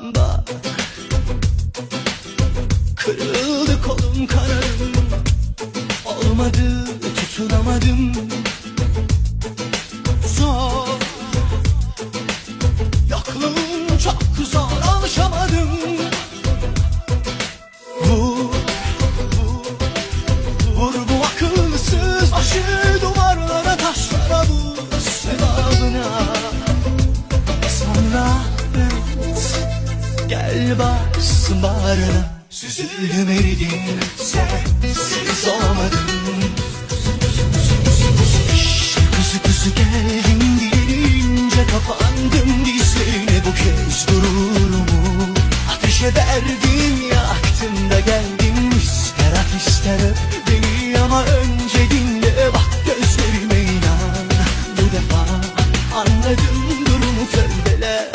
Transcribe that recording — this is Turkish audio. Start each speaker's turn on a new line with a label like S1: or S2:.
S1: Bak Kırıldı kolum kanadım Olmadı tutunamadım Gel bas bağrına Süzülüm eridim Sensiz olmadım İşte kuzu kuzu gelince Kapandım dizlerine. Bu kez gururumu Ateşe verdim yaktın da geldim İster at ister öp beni ama önce dinle. Bak gözlerime inan. Bu defa Anladım durumu tövbeler.